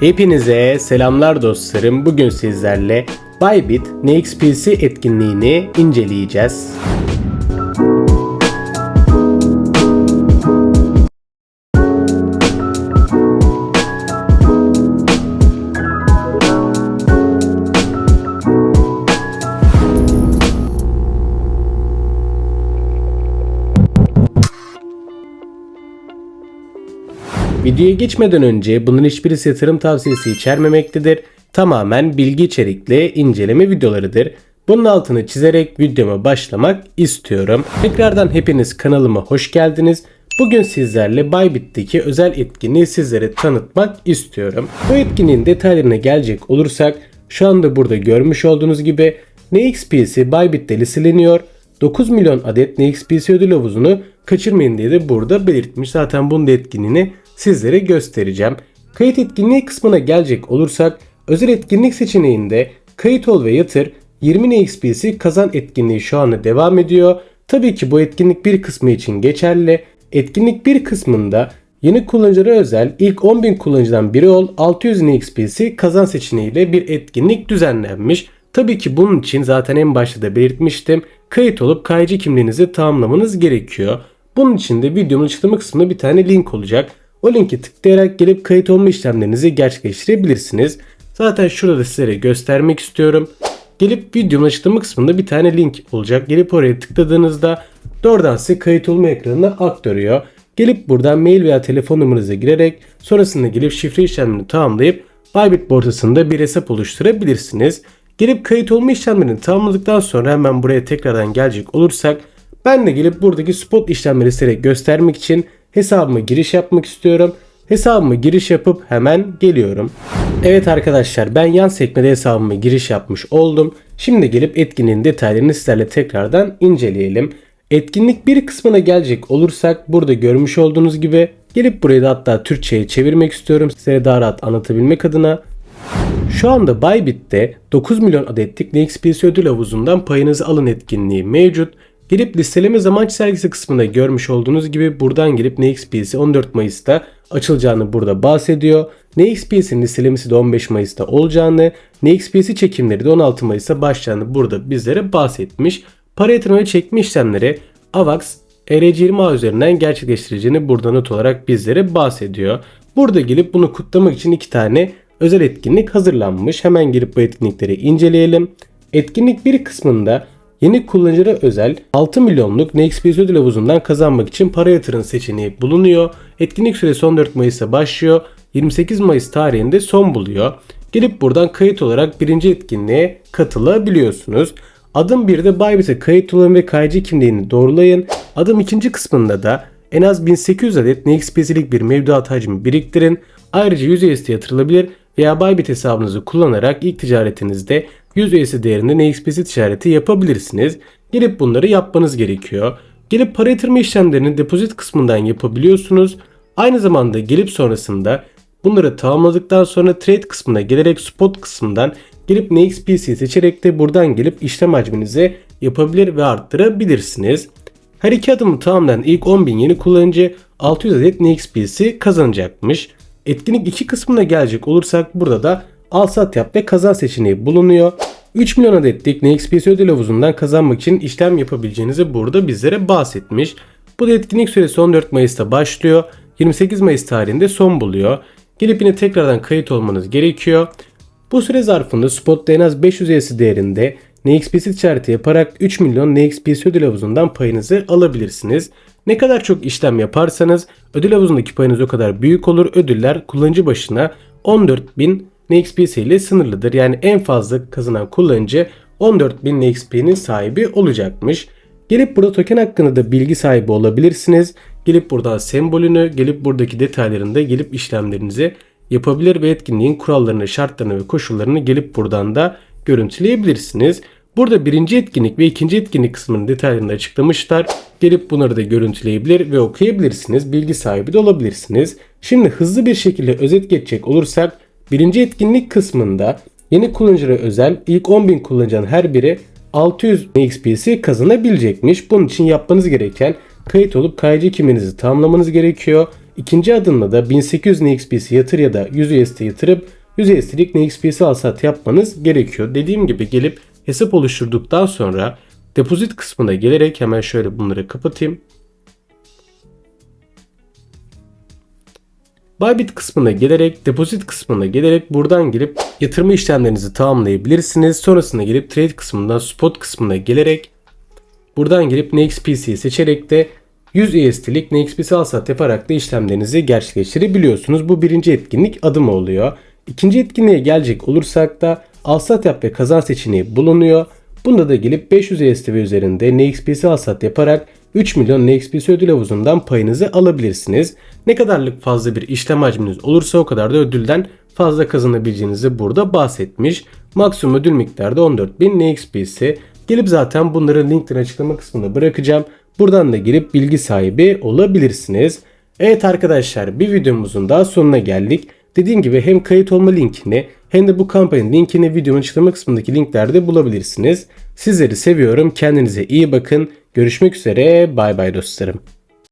Hepinize selamlar dostlarım. Bugün sizlerle Bybit NXPC etkinliğini inceleyeceğiz. Videoya geçmeden önce bunun hiçbirisi yatırım tavsiyesi içermemektedir. Tamamen bilgi içerikli inceleme videolarıdır. Bunun altını çizerek videoma başlamak istiyorum. Tekrardan hepiniz kanalıma hoş geldiniz. Bugün sizlerle Bybit'teki özel etkinliği sizlere tanıtmak istiyorum. Bu etkinliğin detaylarına gelecek olursak şu anda burada görmüş olduğunuz gibi NXP'si Bybit'te listeleniyor. 9 milyon adet NXPC ödül havuzunu kaçırmayın diye de burada belirtmiş. Zaten bunun da etkinliğini sizlere göstereceğim. Kayıt etkinliği kısmına gelecek olursak özel etkinlik seçeneğinde kayıt ol ve yatır 20 NXPC kazan etkinliği şu anda devam ediyor. Tabii ki bu etkinlik bir kısmı için geçerli. Etkinlik bir kısmında yeni kullanıcılara özel ilk 10.000 kullanıcıdan biri ol 600 NXPC kazan seçeneğiyle bir etkinlik düzenlenmiş. Tabii ki bunun için zaten en başta da belirtmiştim. Kayıt olup kayıcı kimliğinizi tamamlamanız gerekiyor. Bunun için de videomun açıklama kısmında bir tane link olacak. O linki tıklayarak gelip kayıt olma işlemlerinizi gerçekleştirebilirsiniz. Zaten şurada da sizlere göstermek istiyorum. Gelip videomun açıklama kısmında bir tane link olacak. Gelip oraya tıkladığınızda doğrudan size kayıt olma ekranına aktarıyor. Gelip buradan mail veya telefon numaranıza girerek sonrasında gelip şifre işlemini tamamlayıp Bybit borsasında bir hesap oluşturabilirsiniz. Gelip kayıt olma işlemlerini tamamladıktan sonra hemen buraya tekrardan gelecek olursak ben de gelip buradaki spot işlemleri size göstermek için hesabıma giriş yapmak istiyorum. Hesabıma giriş yapıp hemen geliyorum. Evet arkadaşlar ben yan sekmede hesabıma giriş yapmış oldum. Şimdi gelip etkinliğin detaylarını sizlerle tekrardan inceleyelim. Etkinlik bir kısmına gelecek olursak burada görmüş olduğunuz gibi gelip burayı da hatta Türkçe'ye çevirmek istiyorum. Size daha rahat anlatabilmek adına. Şu anda Bybit'te 9 milyon adetlik NXPC ödül havuzundan payınızı alın etkinliği mevcut. Gelip listeleme zaman çizelgesi kısmında görmüş olduğunuz gibi buradan gelip NXPC 14 Mayıs'ta açılacağını burada bahsediyor. NXPC'nin listelemesi de 15 Mayıs'ta olacağını, NXPC çekimleri de 16 Mayıs'ta başlayacağını burada bizlere bahsetmiş. Para yatırma ve çekme işlemleri AVAX ERC20 üzerinden gerçekleştireceğini burada not olarak bizlere bahsediyor. Burada gelip bunu kutlamak için iki tane özel etkinlik hazırlanmış. Hemen girip bu etkinlikleri inceleyelim. Etkinlik bir kısmında Yeni kullanıcılara özel 6 milyonluk NXPS ödül havuzundan kazanmak için para yatırın seçeneği bulunuyor. Etkinlik süresi 14 Mayıs'ta başlıyor. 28 Mayıs tarihinde son buluyor. Gelip buradan kayıt olarak birinci etkinliğe katılabiliyorsunuz. Adım 1'de Bybit'e kayıt olun ve kayıcı kimliğini doğrulayın. Adım ikinci kısmında da en az 1800 adet NXPS'lik bir mevduat hacmi biriktirin. Ayrıca 100 USD yatırılabilir veya Bybit hesabınızı kullanarak ilk ticaretinizde 100 üyesi değerinde ne explicit işareti yapabilirsiniz. Gelip bunları yapmanız gerekiyor. Gelip para yatırma işlemlerini depozit kısmından yapabiliyorsunuz. Aynı zamanda gelip sonrasında bunları tamamladıktan sonra trade kısmına gelerek spot kısmından gelip NXPC seçerek de buradan gelip işlem hacminizi yapabilir ve arttırabilirsiniz. Her iki adımı tamamlayan ilk 10.000 yeni kullanıcı 600 adet NXPC kazanacakmış. Etkinlik 2 kısmına gelecek olursak burada da al sat yap ve kazan seçeneği bulunuyor. 3 milyon adetlik NXPC ödül havuzundan kazanmak için işlem yapabileceğinizi burada bizlere bahsetmiş. Bu da etkinlik süresi 14 Mayıs'ta başlıyor. 28 Mayıs tarihinde son buluyor. Gelip yine tekrardan kayıt olmanız gerekiyor. Bu süre zarfında spotta en az 500 üyesi değerinde NXPC işareti yaparak 3 milyon NXPC ödül havuzundan payınızı alabilirsiniz. Ne kadar çok işlem yaparsanız ödül havuzundaki payınız o kadar büyük olur. Ödüller kullanıcı başına 14.000 NXPC ile sınırlıdır. Yani en fazla kazanan kullanıcı 14.000 NXP'nin sahibi olacakmış. Gelip burada token hakkında da bilgi sahibi olabilirsiniz. Gelip buradan sembolünü, gelip buradaki detaylarını da gelip işlemlerinizi yapabilir ve etkinliğin kurallarını, şartlarını ve koşullarını gelip buradan da görüntüleyebilirsiniz. Burada birinci etkinlik ve ikinci etkinlik kısmının detaylarını açıklamışlar. Gelip bunları da görüntüleyebilir ve okuyabilirsiniz. Bilgi sahibi de olabilirsiniz. Şimdi hızlı bir şekilde özet geçecek olursak birinci etkinlik kısmında yeni kullanıcılara özel ilk 10.000 kullanıcının her biri 600 XP'si kazanabilecekmiş. Bunun için yapmanız gereken kayıt olup kayıcı kimliğinizi tamamlamanız gerekiyor. İkinci adımda da 1800 NXP'si yatır ya da 100 USD yatırıp 100 USD'lik NXP'si alsat yapmanız gerekiyor. Dediğim gibi gelip hesap oluşturduktan sonra depozit kısmına gelerek hemen şöyle bunları kapatayım. Bybit kısmına gelerek, depozit kısmına gelerek buradan girip yatırma işlemlerinizi tamamlayabilirsiniz. Sonrasında gelip trade kısmından spot kısmına gelerek buradan girip NXPC'yi seçerek de 100 USD'lik NXPC alsat yaparak da işlemlerinizi gerçekleştirebiliyorsunuz. Bu birinci etkinlik adımı oluyor. İkinci etkinliğe gelecek olursak da alsat yap ve kazan seçeneği bulunuyor. Bunda da gelip 500 USD ve üzerinde NXPC alsat yaparak 3 milyon NXPC ödül havuzundan payınızı alabilirsiniz. Ne kadarlık fazla bir işlem hacminiz olursa o kadar da ödülden fazla kazanabileceğinizi burada bahsetmiş. Maksimum ödül miktarı da 14.000 NXPC. Gelip zaten bunların linklerini açıklama kısmına bırakacağım. Buradan da girip bilgi sahibi olabilirsiniz. Evet arkadaşlar bir videomuzun daha sonuna geldik. Dediğim gibi hem kayıt olma linkini hem de bu kampanyanın linkini videonun açıklama kısmındaki linklerde bulabilirsiniz. Sizleri seviyorum. Kendinize iyi bakın. Görüşmek üzere. Bay bay dostlarım.